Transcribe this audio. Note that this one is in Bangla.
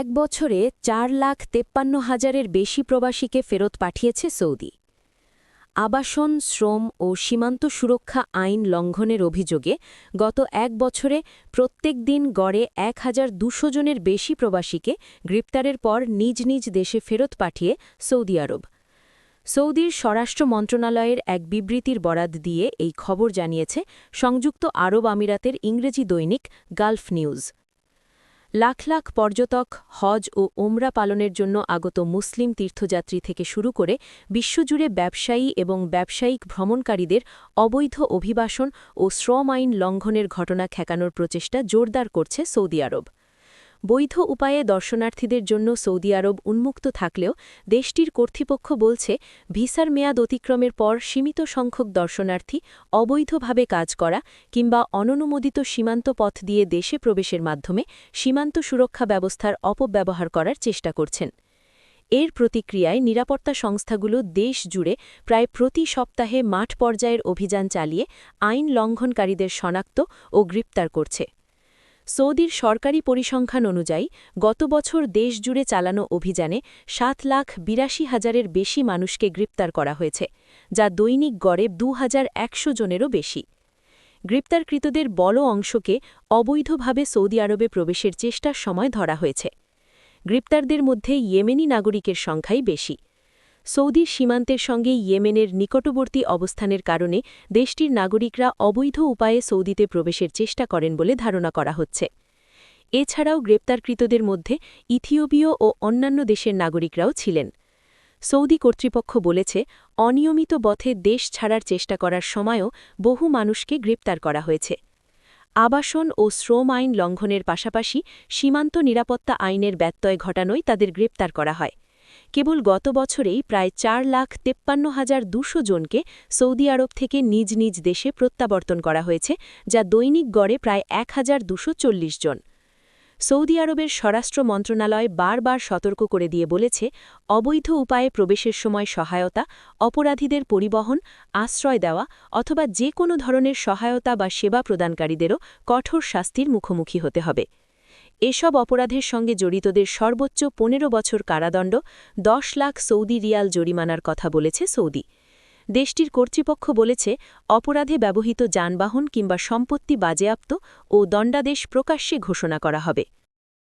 এক বছরে চার লাখ তেপ্পান্ন হাজারের বেশি প্রবাসীকে ফেরত পাঠিয়েছে সৌদি। আবাসন, শ্রম ও সীমান্ত সুরক্ষা আইন লঙ্ঘনের অভিযোগে গত এক বছরে প্রত্যেক দিন গড়ে এক হাজার দুশো জনের বেশি প্রবাসীকে গ্রেপ্তারের পর নিজ নিজ দেশে ফেরত পাঠিয়ে সৌদি আরব। সৌদির স্বরাষ্ট্র মন্ত্রণালয়ের এক বিবৃতির বরাদ দিয়ে এই খবর জানিয়েছে, সংযুক্ত আরব আমিরাতের ইংরেজি দৈনিক গালফ নিউজ। লাখ লাখ পর্যটক হজ ও ওমরা পালনের জন্য আগত মুসলিম তীর্থযাত্রী থেকে শুরু করে বিশ্বজুড়ে ব্যবসায়ী এবং ব্যবসায়িক ভ্রমণকারীদের অবৈধ অভিবাসন ও শ্রম আইন লঙ্ঘনের ঘটনা ঠেকানোর প্রচেষ্টা জোরদার করছে সৌদি আরব। বৈধ উপায়ে দর্শনার্থীদের জন্য সৌদি আরব উন্মুক্ত থাকলেও দেশটির কর্তৃপক্ষ বলছে, ভিসার মেয়াদ অতিক্রমের পর সীমিত সংখ্যক দর্শনার্থী অবৈধভাবে কাজ করা কিংবা অননুমোদিত সীমান্ত পথ দিয়ে দেশে প্রবেশের মাধ্যমে সীমান্ত সুরক্ষা ব্যবস্থার অপব্যবহার করার চেষ্টা করছেন। এর প্রতিক্রিয়ায় নিরাপত্তা সংস্থাগুলো দেশ জুড়ে প্রায় প্রতি সপ্তাহে মাঠ পর্যায়ের অভিযান চালিয়ে আইন লঙ্ঘনকারীদের শনাক্ত ও গ্রেপ্তার করছে। সৌদির সরকারি পরিসংখ্যান অনুযায়ী, গত বছর দেশজুড়ে চালানো অভিযানে সাত লাখ বিরাশি হাজারের বেশি মানুষকে গ্রেপ্তার করা হয়েছে, যা দৈনিক গড়ে দু হাজার একশো জনেরও বেশি। গ্রেপ্তারকৃতদের বড় অংশকে অবৈধভাবে সৌদি আরবে প্রবেশের চেষ্টার সময় ধরা হয়েছে। গ্রেপ্তারদের মধ্যে ইয়েমেনি নাগরিকের সংখ্যাই বেশি। সৌদি সীমান্তের সঙ্গে ইয়েমেনের নিকটবর্তী অবস্থানের কারণে দেশটির নাগরিকরা অবৈধ উপায়ে সৌদিতে প্রবেশের চেষ্টা করেন বলে ধারণা করা হচ্ছে। এছাড়াও গ্রেপ্তারকৃতদের মধ্যে ইথিওপীয় ও অন্যান্য দেশের নাগরিকরাও ছিলেন। সৌদি কর্তৃপক্ষ বলেছে, অনিয়মিত পথে দেশ ছাড়ার চেষ্টা করার সময়ও বহু মানুষকে গ্রেপ্তার করা হয়েছে। আবাসন ও শ্রম আইন লঙ্ঘনের পাশাপাশি সীমান্ত নিরাপত্তা আইনের ব্যত্যয় ঘটানোয় তাদের গ্রেপ্তার করা হয়। কেবল গত বছরেই প্রায় চার লাখ তেপ্পান্ন হাজার দুশো জনকে সৌদি আরব থেকে নিজ নিজ দেশে প্রত্যাবর্তন করা হয়েছে, যা দৈনিক গড়ে প্রায় এক হাজার দুশো চল্লিশ জন। সৌদি আরবের স্বরাষ্ট্র মন্ত্রণালয় বারবার সতর্ক করে দিয়ে বলেছে, অবৈধ উপায়ে প্রবেশের সময় সহায়তা, অপরাধীদের পরিবহন, আশ্রয় দেওয়া অথবা যে কোনো ধরনের সহায়তা বা সেবা প্রদানকারীদেরও কঠোর শাস্তির মুখোমুখি হতে হবে। এসব অপরাধের সঙ্গে জড়িতদের সর্বোচ্চ পনেরো বছর কারাদণ্ড, দশ লাখ সৌদি রিয়াল জরিমানার কথা বলেছে সৌদি। দেশটির কর্তৃপক্ষ বলেছে, অপরাধে ব্যবহৃত যানবাহন কিংবা সম্পত্তি বাজেয়াপ্ত ও দণ্ডাদেশ প্রকাশ্যে ঘোষণা করা হবে।